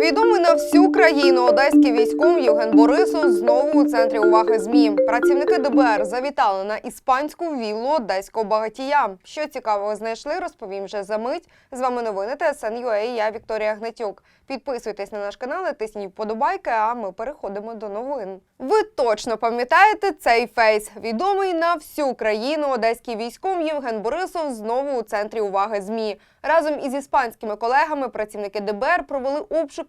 Відомий на всю країну одеський військом Євген Борисов знову у центрі уваги змі. Працівники ДБР завітали на іспанську віллу одеського багатія. Що цікавого знайшли, розповім вже за мить. З вами новини ТСН.UA, Я Вікторія Гнатюк. Підписуйтесь на наш канал, і тисніть вподобайки. А ми переходимо до новин. Ви точно пам'ятаєте цей фейс? Відомий на всю країну одеський військом Євген Борисов знову у центрі уваги змі. Разом із іспанськими колегами працівники ДБР провели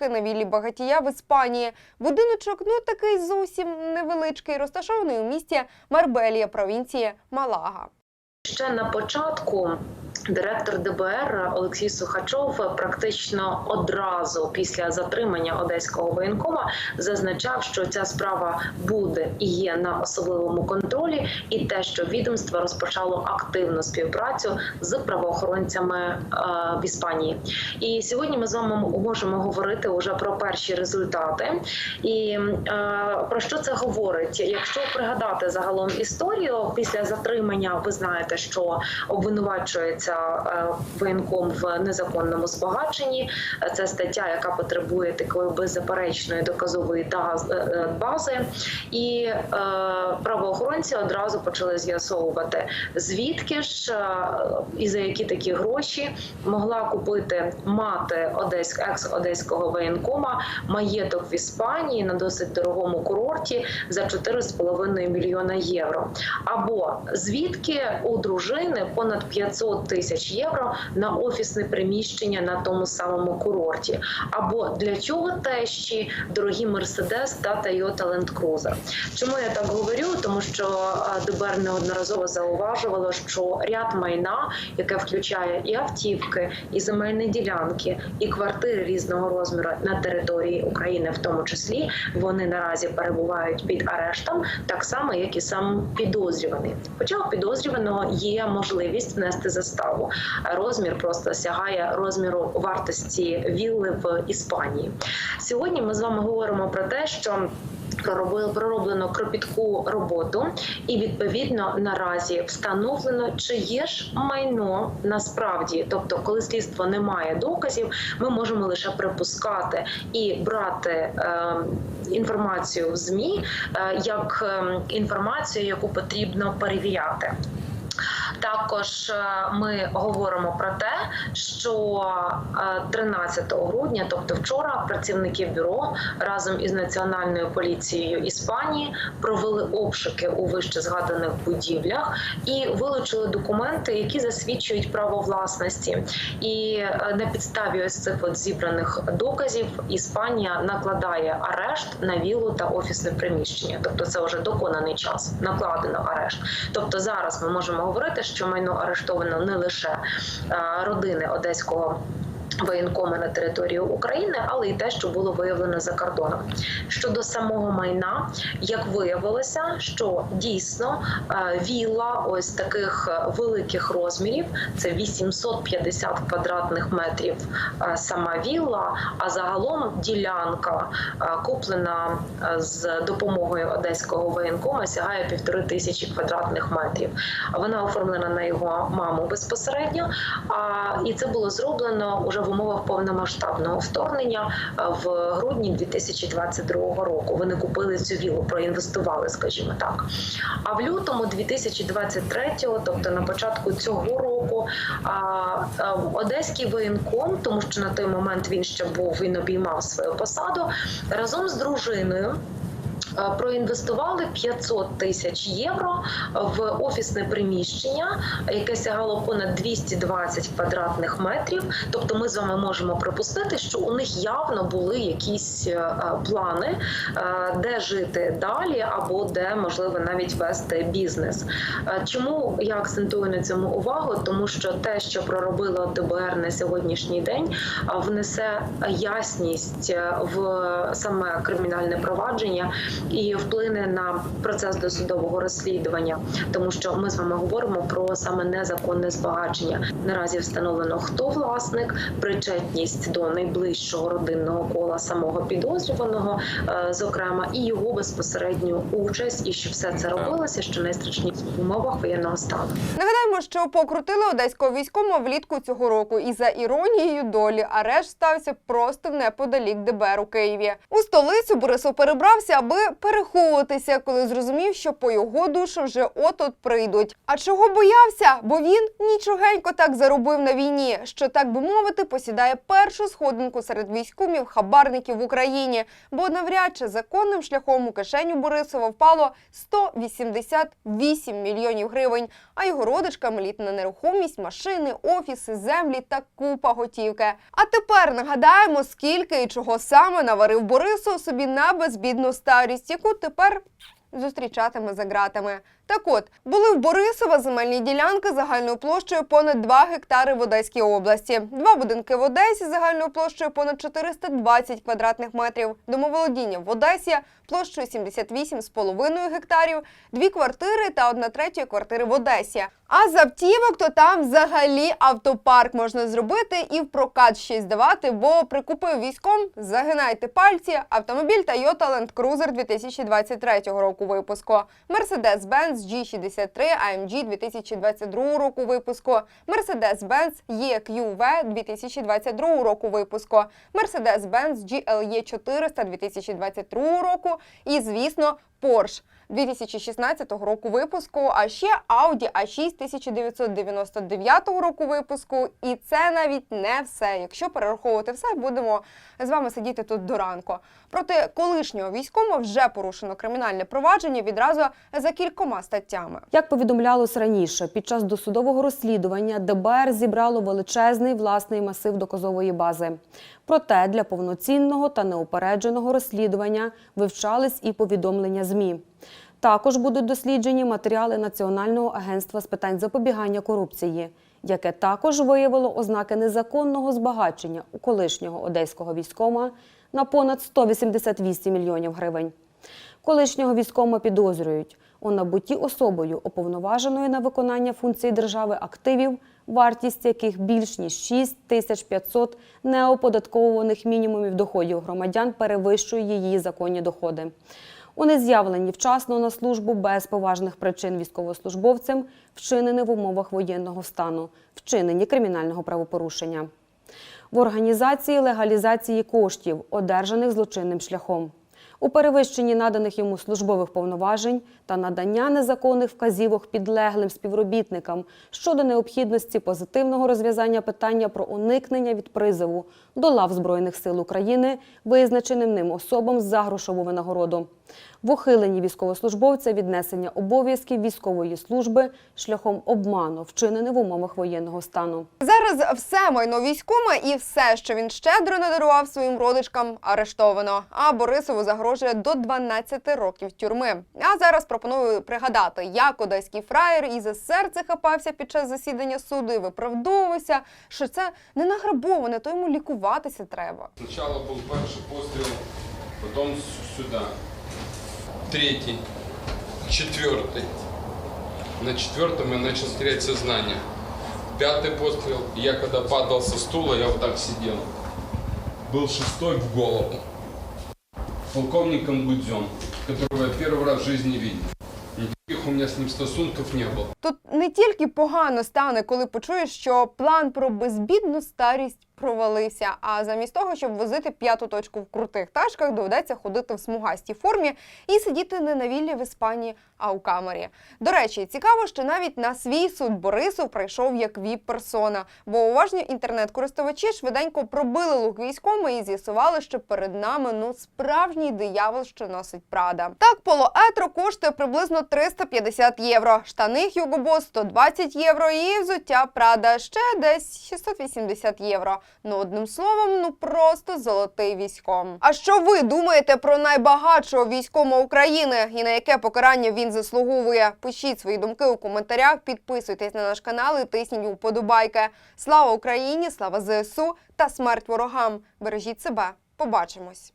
обшуки на віллі багатія в Іспанії. Будиночок ну такий зовсім невеличкий, розташований у місті Марбелія, провінції Малага. Ще на початку директор ДБР Олексій Сухачов практично одразу після затримання одеського воєнкома зазначав, що ця справа буде і є на особливому контролі, і те, що відомство розпочало активну співпрацю з правоохоронцями е, в Іспанії. І сьогодні ми з вами можемо говорити вже про перші результати. І е, про що це говорить? Якщо пригадати загалом історію після затримання, ви знаєте, що обвинувачується е, воєнком в незаконному збагаченні. Це стаття, яка потребує такої беззаперечної доказової е, бази, і е, правоохоронці одразу почали з'ясовувати, звідки ж е, і за які такі гроші могла купити мати Одесь, екс-одеського воєнкома маєток в Іспанії на досить дорогому курорті за 4,5 мільйона євро. Або звідки у дружини понад 500 тисяч євро на офісне приміщення на тому самому курорті, або для чого тещі дорогі Мерседес та Toyota Land Cruiser. Чому я так говорю? Тому що ДБР неодноразово зауважувало, що ряд майна, яке включає і автівки, і земельні ділянки, і квартири різного розміру на території України, в тому числі, вони наразі перебувають під арештом, так само як і сам підозрюваний. Хоча у підозрюваного є можливість внести заставу. Розмір просто сягає розміру вартості вілли в Іспанії. Сьогодні ми з вами говоримо про те, що пророблено кропітку роботу, і відповідно наразі встановлено, чи є ж майно насправді. Тобто, коли слідство не має доказів, ми можемо лише припускати і брати е, інформацію в змі е, як е, інформацію, яку потрібно перевіряти. Також е, ми говоримо про те, що е, 13 грудня, тобто вчора, працівники бюро разом із національною поліцією Іспанії провели обшуки у вище згаданих будівлях і вилучили документи, які засвідчують право власності. І е, на підставі ось цих от зібраних доказів Іспанія накладає арешт на віллу та офісне приміщення. Тобто, це вже доконаний час, накладено арешт. Тобто, зараз ми можемо говорити, що майно арештовано не лише е, родини одеського. Воєнкома на території України, але й те, що було виявлено за кордоном. Щодо самого майна, як виявилося, що дійсно е, вілла ось таких е, великих розмірів, це 850 квадратних метрів е, сама вілла, а загалом ділянка, куплена з допомогою одеського воєнкома, сягає півтори тисячі квадратних метрів. Вона оформлена на його маму безпосередньо. А і це було зроблено уже в умовах повномасштабного вторгнення в грудні 2022 року. Вони купили цю вілу, проінвестували, скажімо так. А в лютому 2023, тобто на початку цього року, одеський воєнком, тому що на той момент він ще був він обіймав свою посаду разом з дружиною. Е, Проінвестували 500 тисяч євро в офісне приміщення, яке сягало понад 220 квадратних метрів. Тобто, ми з вами можемо припустити, що у них явно були якісь е, плани, е, де жити далі, або де можливо навіть вести бізнес. Чому я акцентую на цьому увагу? Тому що те, що проробило ДБР на сьогоднішній день, внесе ясність в саме кримінальне провадження і вплине на процес досудового розслідування, тому що ми з вами говоримо про саме незаконне збагачення. Наразі встановлено хто власник, причетність до найближчого родинного кола самого підозрюваного, е, зокрема, і його безпосередню участь, і що все це робилося, що найстрашніше в умовах воєнного стану. Нагадаємо, що покрутили одеського військома влітку цього року, і за іронією долі арешт стався просто неподалік ДБР у Києві. У столицю Борисов перебрався, аби переховуватися, коли зрозумів, що по його душу вже от-от прийдуть. А чого боявся? Бо він нічогенько так заробив на війні, що так би мовити, посідає першу сходинку серед військомів хабарників в Україні, бо навряд чи законним шляхом у кишеню Борисова впало 188 мільйонів гривень, а його родичкам елітна нерухомість, машини, офіси, землі та купа готівки. А тепер нагадаємо, скільки і чого саме наварив Борисов собі на безбідну старість, яку тепер зустрічатиме за ґратами. Так от, були в Борисова земельні ділянки загальною площею понад 2 гектари в Одеській області, два будинки в Одесі загальною площею понад 420 квадратних метрів, домоволодіння в Одесі площею 78,5 гектарів, дві квартири та одна третя квартири в Одесі. А з автівок то там взагалі автопарк можна зробити і в прокат ще здавати, бо прикупив військом, загинайте пальці, автомобіль Toyota Land Cruiser 2023 року випуску, Mercedes-Benz G63 AMG 2022 року випуску, Mercedes-Benz EQV 2022 року випуску, Mercedes-Benz GLE 400 2022 року і, звісно, Porsche 2016 року випуску, а ще Audi A6 1999 року випуску. І це навіть не все. Якщо перераховувати все, будемо з вами сидіти тут до ранку. Проти колишнього військома вже порушено кримінальне провадження відразу за кількома статтями. Як повідомлялось раніше, під час досудового розслідування ДБР зібрало величезний власний масив доказової бази. Проте для повноцінного та неупередженого розслідування вивчались і повідомлення ЗМІ. Також будуть досліджені матеріали Національного агентства з питань запобігання корупції, яке також виявило ознаки незаконного збагачення у колишнього одеського військома на понад 188 мільйонів гривень. Колишнього військома підозрюють у набутті особою, уповноваженою на виконання функцій держави активів, вартість яких більш ніж 6 тисяч 500 неоподатковуваних мінімумів доходів громадян перевищує її законні доходи. У нез'явленні вчасно на службу без поважних причин військовослужбовцем, вчинені в умовах воєнного стану, вчинені кримінального правопорушення в організації легалізації коштів, одержаних злочинним шляхом, у перевищенні наданих йому службових повноважень та надання незаконних вказівок підлеглим співробітникам щодо необхідності позитивного розв'язання питання про уникнення від призову до лав Збройних сил України, визначеним ним особам за грошову винагороду, в ухиленні військовослужбовця віднесення обов'язків військової служби шляхом обману, вчинене в умовах воєнного стану. Зараз все майно військома і все, що він щедро надарував своїм родичкам, арештовано. А Борисову загрожує до 12 років тюрми. А зараз пропоную пригадати, як одеський фраєр і за серце хапався під час засідання суду і виправдовувався, що це не награбоване, то йому лікуватися треба. Сначала был перший пострел, потом с- сюда. Третий, четвертый. На четвертом я начал терять сознание. Пятый пострел, я когда падал со стула, я вот так сидел. Был шестой в голову. Полковником Гудзем, которого я первый раз в жизни видел. Никаких у меня с ним стосунков не было. Тут не тільки погано стане, коли почуєш, що план про безбідну старість провалився, а замість того, щоб возити п'яту точку в крутих тачках, доведеться ходити в смугастій формі і сидіти не на віллі в Іспанії, а у камері. До речі, цікаво, що навіть на свій суд Борисов прийшов як віп-персона, бо уважні інтернет-користувачі швиденько пробили лук військоми і з'ясували, що перед нами ну справжній диявол, що носить Прада. Так, поло етро коштує приблизно 350 євро, штани Hugo Boss 120 євро і взуття Прада ще десь 680 євро. Ну, одним словом, ну просто золотий військом. А що ви думаєте про найбагатшого військома України і на яке покарання він заслуговує? Пишіть свої думки у коментарях, підписуйтесь на наш канал і тисніть вподобайки. Слава Україні, слава ЗСУ та смерть ворогам! Бережіть себе. Побачимось.